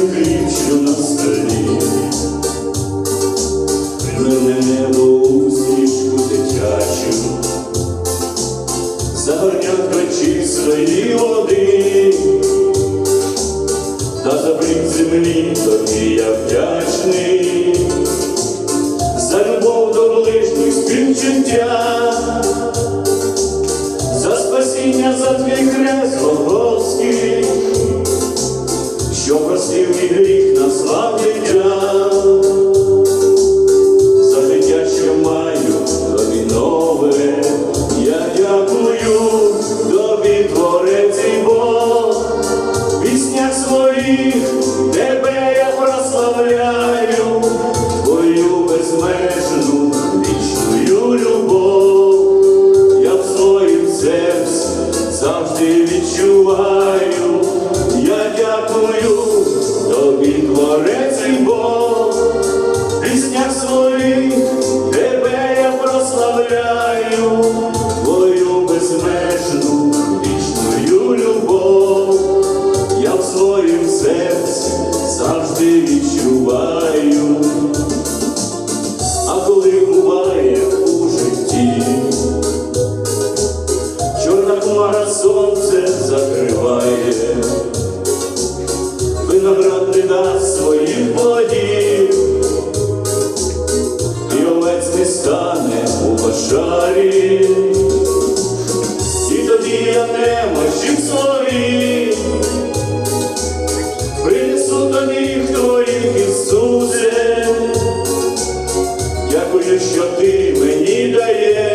кричу на столі, Примирне небо у стрічку дитячу, загорнять печі свої води, та за брик землі тобі я вдячний, за любов до ближніх співчуття. Що простив мій гріх на час. За життя, що маю тобі нове, я дякую тобі, творець і Бог, піснях своїх прославляю, твою безмежну вічною любов, я в своїм серці завжди відчуваю, а коли буває у житті, чорна хмара сонце закриває виноград не дасть своїх плодів, стане кошарі, і тоді я немощів слові, принесу до ніг твоїх Ісусе, дякую, що ти мені даєш